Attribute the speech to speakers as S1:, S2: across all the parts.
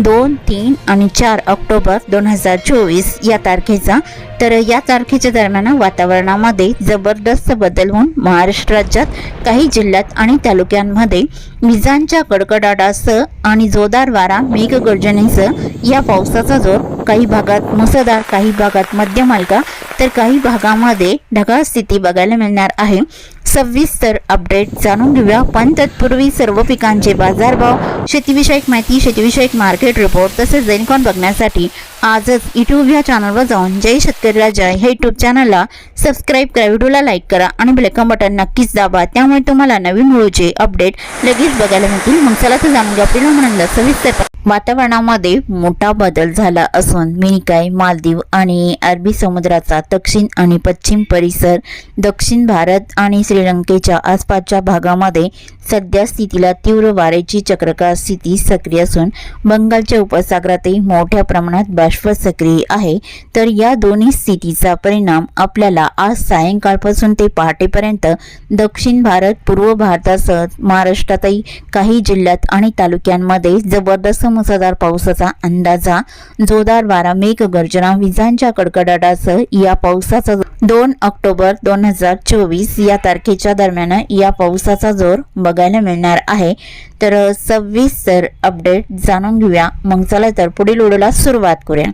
S1: दोन तीन आणि चार ऑक्टोबर दोन हजार चोवीस या तारखेचा. तर या तारखेच्या दरम्यान वातावरणामध्ये जबरदस्त बदल होऊन महाराष्ट्र राज्यात काही जिल्ह्यात आणि तालुक्यांमध्ये विजांच्या कडकडाटासह आणि जोरदार वारा मेघगर्जनेसह या पावसाचा जोर काही भागात मुसळधार काही भागात मध्यम हलका तर काही भागामध्ये ढगाळ स्थिती बघायला मिळणार आहे. सविस्तर अपडेट जाणून घेऊया. पण तत्पूर्वी सर्व पिकांचे बाजारभाव शेतीविषयक माहिती शेतीविषयक मार्केट रिपोर्ट तसेच दैनिकॉन बघण्यासाठी आजच यूट्यूब या चॅनलवर जाऊन जय शेतकरी राजा हे यूट्यूब चॅनलला सबस्क्राईब करा. व्हिडिओला लाईक करा आणि बेलकम बटन नक्कीच दाबा. त्यामुळे तुम्हाला नवीन व्हिडिओचे अपडेट लगेच बघायला मिळतील. मग चला तर जाणून घ्या. आपल्याला म्हणून सविस्तर वातावरणामध्ये मोठा बदल झाला असून मिनिकाय मालदीव आणि अरबी समुद्राचा दक्षिण आणि पश्चिम परिसर दक्षिण भारत आणि श्रीलंकेच्या आसपासच्या भागामध्ये सध्या स्थितीला तीव्र वारेची चक्रकार स्थिती सक्रिय असून बंगालच्या उपसागरातही मोठ्या प्रमाणात बाष्प सक्रिय आहे. तर या दोन्ही स्थितीचा परिणाम आपल्याला आज सायंकाळपासून ते पहाटेपर्यंत दक्षिण भारत पूर्व भारतासह महाराष्ट्रातही काही जिल्ह्यात आणि तालुक्यांमध्ये जबरदस्त मुसळधार पावसाचा अंदाजा. जोरदार वारा मेघ गर्जना विजांच्या कडकडाटासह या पावसाचा दोन ऑक्टोबर दोन हजार चोवीस या तारखेच्या दरम्यान या पावसाचा जोर बघायला मिळणार आहे. तर सविस्तर अपडेट जाणून घेऊया. मग चला तर पुढील व्हिडिओला सुरुवात करूया.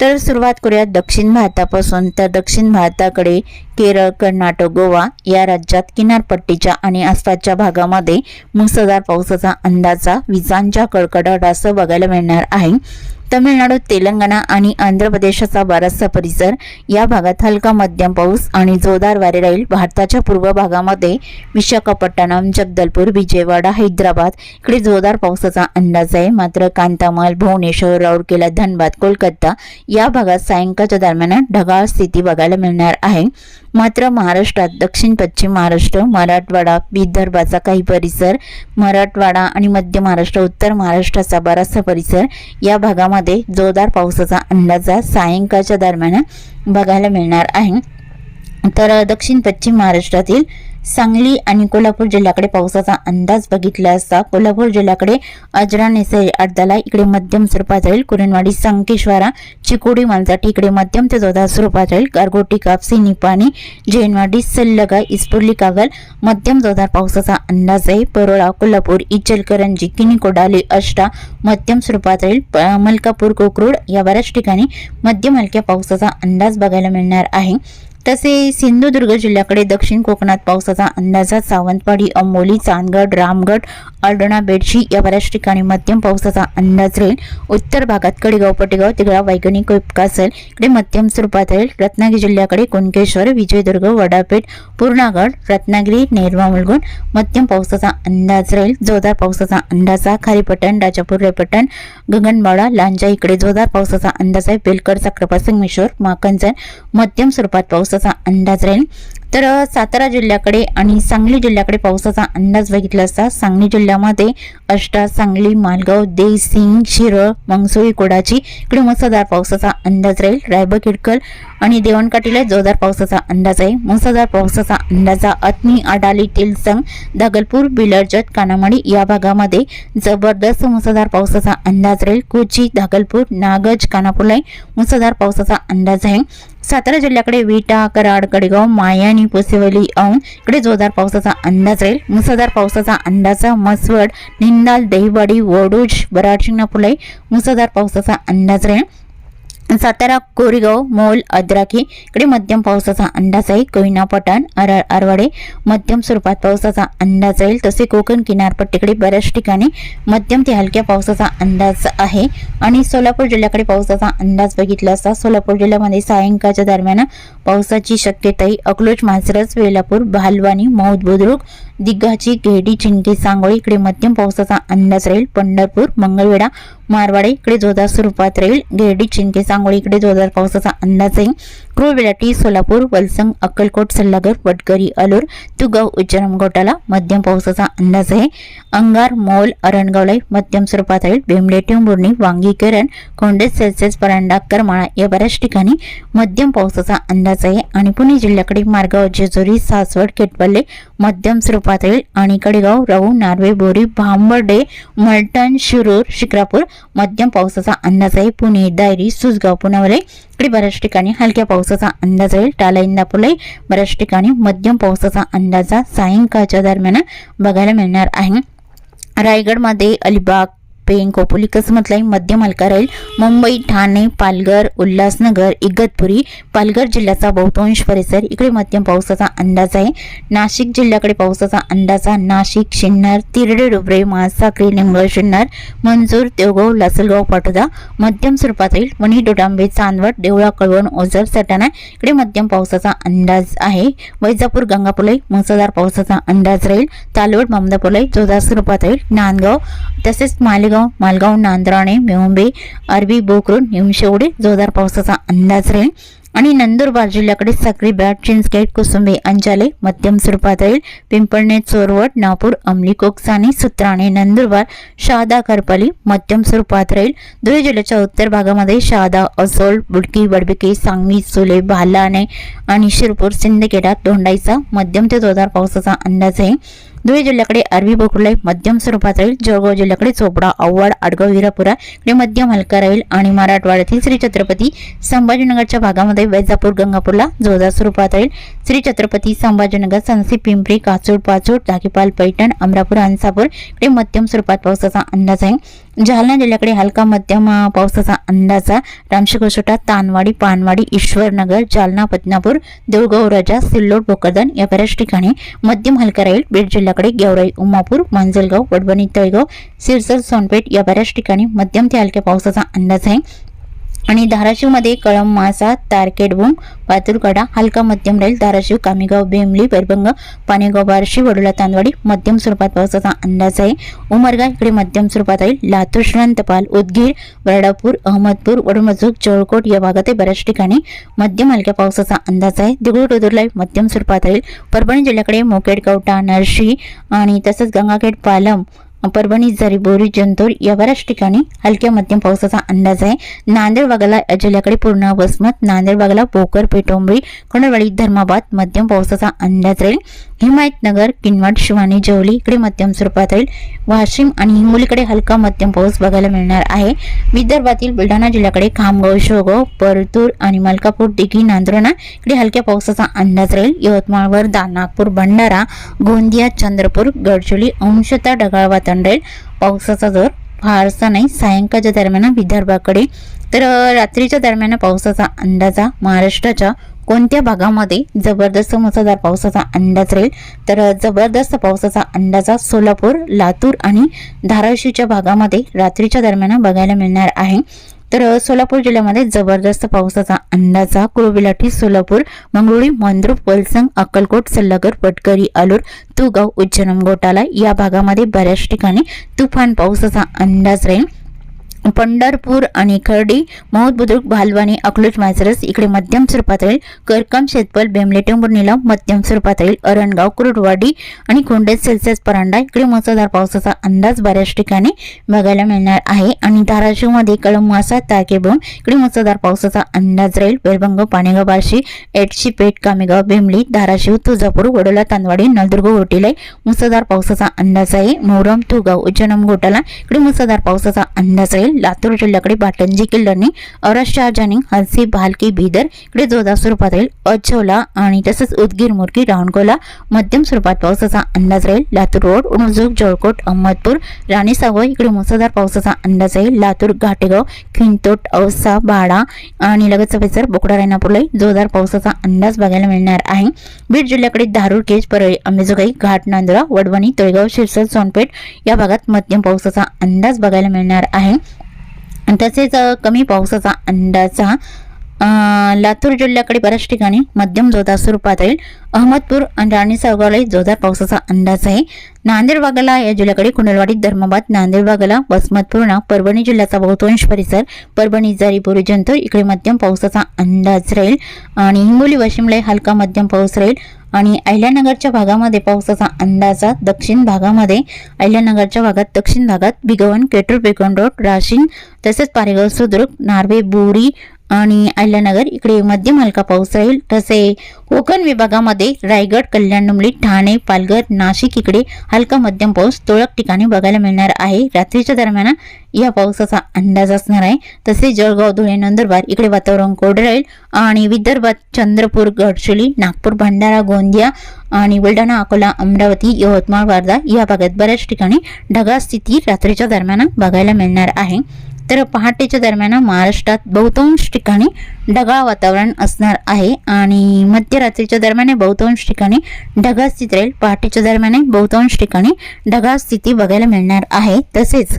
S1: तर सुरुवात करूया दक्षिण भारतापासून. तर दक्षिण भारताकडे केरळ कर्नाटक गोवा या राज्यात किनारपट्टीच्या आणि आसपासच्या भागामध्ये मुसळधार पावसाचा अंदाजा विजांच्या कडकडाटासह बघायला मिळणार आहे. तमिळनाडू तेलंगणा आणि आंध्र प्रदेशाचा बराचसा परिसर या भागात हलका मध्यम पाऊस आणि जोरदार वारे राहील. भारताच्या पूर्व भागामध्ये विशाखापट्टणम जगदलपूर विजयवाडा हैदराबाद इकडे जोरदार पावसाचा अंदाज आहे. मात्र कांतामल भुवनेश्वर राऊरकेला धनबाद कोलकाता या भागात सायंकाळच्या दरम्यान ढगाळ स्थिती बघायला मिळणार आहे. मात्र महाराष्ट्रात दक्षिण पश्चिम महाराष्ट्र मराठवाडा विदर्भाचा काही परिसर मराठवाडा आणि मध्य महाराष्ट्र उत्तर महाराष्ट्राचा बराचसा परिसर या भागामध्ये जोरदार पावसाचा अंदाजा सायंकाळच्या दरम्यान बघायला मिळणार आहे. तर दक्षिण पश्चिम महाराष्ट्रातील सांगली आणि कोल्हापूर जिल्ह्याकडे पावसाचा अंदाज बघितला असता कोल्हापूर जिल्ह्याकडे अजरा नेसळी अर्धाला इकडे मध्यम स्वरूपात राहील. कुरणवाडी संकेश्वरा चिकोडी मालजाटी इकडे मध्यम ते जोरदार स्वरूपात राहील. गारगोटी कापसी निपाणी जैनवाडी सल्लगा इस्पुर्ली कागल मध्यम जोरदार पावसाचा अंदाज आहे. परोळा कोल्हापूर इचलकरंजी किनी कोडाली अष्टा मध्यम स्वरूपात राहील. प- मलकापूर कोकरूड या बऱ्याच ठिकाणी मध्यम हलक्या पावसाचा अंदाज बघायला मिळणार आहे. तसे सिंधुदुर्ग जिल्ह्याकडे दक्षिण कोकणात पावसाचा अंदाजा सावंतवाडी अंबोली चांदगड रामगड अल्डोणा बेडशी या बऱ्याच ठिकाणी मध्यम पावसाचा अंदाज राहील. उत्तर भागात कडेगाव पटेगाव तिगडा वैगणी कोपकासल इकडे मध्यम स्वरूपात राहील. रत्नागिरी जिल्ह्याकडे कुणकेश्वर विजयदुर्ग वडापेठ पूर्णागड रत्नागिरी नेरवा मुलगुण मध्यम पावसाचा अंदाज राहील. जोरदार पावसाचा अंदाजा खारीपटण राजापूर रेपटण गगनबाडा लांजा इकडे जोरदार पावसाचा अंदाज आहे. बेलकर चक्रपात संगमेश्वर माकंजन मध्यम स्वरूपात पावसाचा अंदाज राहील. तर सातारा जिल्ह्याकडे आणि सांगली जिल्ह्याकडे पावसाचा अंदाज बघितला असता सांगली जिल्ह्यामध्ये अष्टा सांगली मालगाव देसिंग शिरळ मंगसोळी कोडाची इकडे मुसळधार पावसाचा अंदाज राहील. रायबा किडकल आणि देवणकाठीला जोरदार पावसाचा अंदाज आहे. मुसळधार पावसाचा अंदाजा अत्नी अडाली टिलसंग दागलपूर बिलरजत कानामाडी या भागामध्ये जबरदस्त मुसळधार पावसाचा अंदाज राहील. कोची दागलपूर नागज कानापुलाई मुसळधार पावसाचा अंदाज आहे. सातारा जिल्ह्याकडे विटा कराड कडेगाव मायानी पुसेवली औंध. इकडे जोरदार पावसाचा अंदाज राहील. मुसळधार पावसाचा अंदाजा मसवड निंदाल दहिवाडी वडूज बराड शिंगणापुलाई मुसळधार पावसाचा अंदाज राहील. सातारा कोरेगाव मोल अद्राखी इकडे मध्यम पावसाचा अंदाज आहे. कोयना पठाण अर आरवाडे मध्यम स्वरूपात पावसाचा अंदाज राहील तसे कोकण किनारपट्टीकडे बऱ्याच ठिकाणी मध्यम ते हलक्या पावसाचा अंदाज आहे. आणि सोलापूर जिल्ह्याकडे पावसाचा अंदाज बघितला असता सोलापूर जिल्ह्यामध्ये सायंकाळच्या दरम्यान पावसाची शक्यताही अकलोज माजरस वेलापूर भालवानी मौद बुद्रुक दिग्गाची घेडी चिंकी सांगोळी इकडे मध्यम पावसाचा अंदाज राहील. पंढरपूर मंगळवेढा मारवाडे इकडे जोरदार स्वरूपात राहील. घेडी चिंके सांगोळी इकडे जोरदार पावसाचा अंदाज आहे. क्रूरबेलाटी सोलापूर वलसंग अक्कलकोट सल्लागर वडकरी अलूर तुगाव उच्चरम घोटाला मध्यम पावसाचा अंदाज आहे. अंगार मोल अरणगावला मध्यम स्वरूपात राहील बेंबले टेंभुर्णी वांगी किरण कोंडेस सेल्सेस परांडा करमाळा या बऱ्याच ठिकाणी मध्यम पावसाचा अंदाज आहे. आणि पुणे जिल्ह्याकडे मार्गाव जेजुरी सासवड केटपल्ले मध्यम स्वरूपात राहील आणि कडेगाव राऊ नार्वे बोरी भांबर्डे मलटण शिरूर शिक्रापूर मध्यम पावसाचा अंदाज आहे. पुणे दायरी किंवा पुण्यामध्ये इकडे बऱ्याच ठिकाणी हलक्या पावसाचा अंदाज होईल टाला इंदापूरलाही बऱ्याच ठिकाणी मध्यम पावसाचा अंदाजा सायंकाळच्या दरम्यान बघायला मिळणार आहे. रायगडमध्ये अलिबाग पेण कोपोली कसमतलाई मध्यम हलका राहील. मुंबई ठाणे पालघर उल्हासनगर इगतपुरी पालघर जिल्ह्याचा बहुतांश परिसर इकडे मध्यम पावसाचा अंदाज आहे. नाशिक जिल्ह्याकडे पावसाचा अंदाज आहे. नाशिक शिन्नर तिरडे डुबरे मासाकरी निंबळ शिन्नर मंजूर देवगाव लासलगाव पाटोदा मध्यम स्वरूपात राहील. वणी डोडांबे चांदवड देवळा कळवण ओझर सटाणा इकडे मध्यम पावसाचा अंदाज आहे. वैजापूर गंगापुलाई मुसळधार पावसाचा अंदाज राहील. तालवड ममदापूरलाई जोरदार स्वरूपात राहील. नांदगाव तसेच मालेगाव मालगाव नांद्राणे मेहुंबे अरबी बोकरून निमशेवडे जोरदार पावसाचा अंदाज राहील. आणि नंदुरबार जिल्ह्याकडे साक्री बॅट चिंचगेट कुसुंबे अंजाले मध्यम स्वरूपात राहील पिंपळणे चोरवट नागपूर अमली कोकसाने सुत्राणे नंदुरबार शहादा करपाली मध्यम स्वरूपात राहील धुळे जिल्ह्याच्या उत्तर भागामध्ये शहादा असोल बुडकी बडबिके सांगवी सुले भालाने आणि शिरपूर सिंदखेडा धोंडाईचा मध्यम ते जोरदार पावसाचा अंदाज आहे. धुळे जिल्ह्याकडे अरबी बोकुलाई मध्यम स्वरूपात राहील जळगाव जिल्ह्याकडे चोपडा आव्हाड आडगाव हिरापुरा इकडे मध्यम हलका राहील आणि मराठवाड्यातील श्री छत्रपती संभाजीनगरच्या भागामध्ये वैजापूर गंगापूरला जोरदार स्वरूपात राहील श्री छत्रपती संभाजीनगर सनसी पिंपरी काचूड पाचूड दागेपाल पैठण अमरापूर अंसापूर इकडे मध्यम स्वरूपात पावसाचा अंदाज आहे. जालना जिल्ह्याकडे हलका मध्यम पावसाचा अंदाज आहे. रामशीकोसोटा तानवाडी पानवाडी ईश्वरनगर जालना पतनापूर देऊळगाव राजा सिल्लोड भोकरदन या बऱ्याच ठिकाणी मध्यम हलका राहील. बीड जिल्ह्याकडे गेवराई उमापूर मांजलगाव वडवणी तळगाव सिरसर सोनपेठ या बऱ्याच ठिकाणी मध्यम ते हलक्या पावसाचा अंदाज आहे. आणि धाराशिवमध्ये कळम मासा तारकेडबूम पातुरकडा हलका मध्यम राहील धाराशिव कामेगाव बेमली बैरभंग पाणेगाव बार्शी वडोला तांदवाडी मध्यम स्वरूपात पावसाचा अंदाज आहे. उमरगा इकडे मध्यम स्वरूपात राहील लातूर श्रंतपाल उदगीर बरडापूर अहमदपूर वडमजूक जळकोट या भागात बऱ्याच ठिकाणी मध्यम हलक्या पावसाचा अंदाज आहे. दिगुळ मध्यम स्वरूपात राहील. परभणी जिल्ह्याकडे मोकेड कवटा नरशी आणि तसंच गंगाखेड पालम परभणी जरी बोरी जंतूर या बऱ्याच ठिकाणी हलक्या मध्यम पावसाचा अंदाज आहे. नांदेड भागाला जिल्ह्याकडे पूर्ण वसमत नांदेड भागाला भोकर पेटोंबळी कोंडवाडी धर्माबाद मध्यम पावसाचा अंदाज राहील. हिमायतनगर किनवट शिवानी जेवली इकडे मध्यम स्वरूपात राहील वाशिम आणि हिंगोलीकडे हलका मध्यम पाऊस बघायला मिळणार आहे. विदर्भातील बुलढाणा जिल्ह्याकडे खामगाव शेवगाव परतूर आणि मलकापूर दिघी नांदुरणा इकडे हलक्या पावसाचा अंदाज राहील. यवतमाळ वर्धा नागपूर भंडारा गोंदिया चंद्रपूर गडचिरोली अंशतः ढगाळ वातावरण राहील. पावसाचा जोर फारसा नाही. सायंकाळच्या दरम्यान विदर्भाकडे तर रात्रीच्या दरम्यान पावसाचा अंदाजा महाराष्ट्राच्या कोणत्या भागामध्ये जबरदस्त मुसळधार पावसाचा अंदाज राहील? तर जबरदस्त पावसाचा अंदाजा सोलापूर लातूर आणि धाराशिवच्या भागामध्ये रात्रीच्या दरम्यान बघायला मिळणार आहे. तर सोलापूर जिल्ह्यामध्ये जबरदस्त पावसाचा अंदाजा कुरुबिलाठी सोलापूर मंगरुळी मंद्रुप वलसंग अक्कलकोट सल्लागर पटकरी आलूर तुगाव उज्जैन गोटाला या भागामध्ये बऱ्याच ठिकाणी तुफान पावसाचा अंदाज राहील. पंढरपूर आणि खर्डी मौद बुद्रुक भालवानी अकलूज माजरस इकडे मध्यम स्वरूपात राहील करकम शेतपल बेमले टेंबूर निलाव मध्यम स्वरूपात राहील अरणगाव कुरुडवाडी आणि कोंडेज सेल्सिअस परांडा इकडे मुसळधार पावसाचा अंदाज बऱ्याच ठिकाणी बघायला मिळणार आहे. आणि धाराशिवमध्ये कळम मासा ताकेबोम इकडे मुसळधार पावसाचा अंदाज राहील. बेरबंग पाणेगाव बार्शी एटशी पेठ कामेगाव बेमली धाराशिव तुळजापूर वडोला तांदवाडी नळदुर्ग होटीलाई मुसळधार पावसाचा अंदाज आहे. मोरम तुगाव उज्जैनम घोटाला इकडे मुसळधार पावसाचा अंदाज राहील. लातूर जिल्ह्याकडे बाटंजी किल्लरणी औरत शहाजानी हलसी भालकी बिदर इकडे जोरदार स्वरूपात राहील अचोला आणि तसंच उदगीर मुरकी रावणकोला मध्यम स्वरूपात पावसाचा अंदाज राहील. लातूर रोड उणजूक जळकोट अहमदपूर राणी सावय इकडे मुसळधार पावसाचा अंदाज राहील. लातूर घाटेगाव खिंतोट औसा बाडा आणि लगतचा परिसर बोकडा रेणापूरला जोरदार पावसाचा अंदाज बघायला मिळणार आहे. बीड जिल्ह्याकडे धारूर केज परळी अंबेजोगाई घाट नांदुरा वडवणी तळेगाव शिरसर सोनपेठ या भागात मध्यम पावसाचा अंदाज बघायला मिळणार आहे. तसेच कमी पावसाचा अंदाजा लातूर जिल्ह्याकडे बऱ्याच ठिकाणी मध्यम जोरदार स्वरूपात राहील अहमदपूर आणि राणी सावगावलाही जोरदार पावसाचा अंदाज आहे. नांदेड भागाला या जिल्ह्याकडे कुंडलवाडी धर्माबाद नांदेड भागाला वसमतपूर्णा परभणी जिल्ह्याचा बहुतांश परिसर परभणी जारीपुरी जंतूर इकडे मध्यम पावसाचा अंदाज राहील. आणि हिंगोली वाशिमलाही हलका मध्यम पाऊस राहील. आणि अहिल्यानगरच्या भागामध्ये पावसाचा अंदाजा दक्षिण भागामध्ये अहिल्यानगरच्या भागात दक्षिण भागात भिगवण केटूर पेकण रोड राशीन तसेच पारेगाव सुद्रुक नार्वे बोरी आणि अहिल्यानगर इकडे मध्यम हलका पाऊस राहील. तसे कोकण विभागामध्ये रायगड कल्याण डोंबिवली ठाणे पालघर नाशिक इकडे हलका मध्यम पाऊस तुरळक ठिकाणी बघायला मिळणार आहे. रात्रीच्या दरम्यान या पावसाचा अंदाज असणार आहे. तसेच जळगाव धुळे नंदुरबार इकडे वातावरण कोरडे राहील आणि विदर्भात चंद्रपूर गडचिरोली नागपूर भंडारा गोंदिया आणि बुलढाणा अकोला अमरावती यवतमाळ वर्धा या भागात बऱ्याच ठिकाणी ढगाळ स्थिती रात्रीच्या दरम्यान बघायला मिळणार आहे. तर पहाटेच्या दरम्यान महाराष्ट्रात बहुतांश ठिकाणी ढगाळ वातावरण असणार आहे आणि मध्यरात्रीच्या दरम्यान बहुतांश ठिकाणी ढगाळ स्थिती राहील. पहाटेच्या दरम्यान बहुतांश ठिकाणी ढगाळ स्थिती बघायला मिळणार आहे. तसेच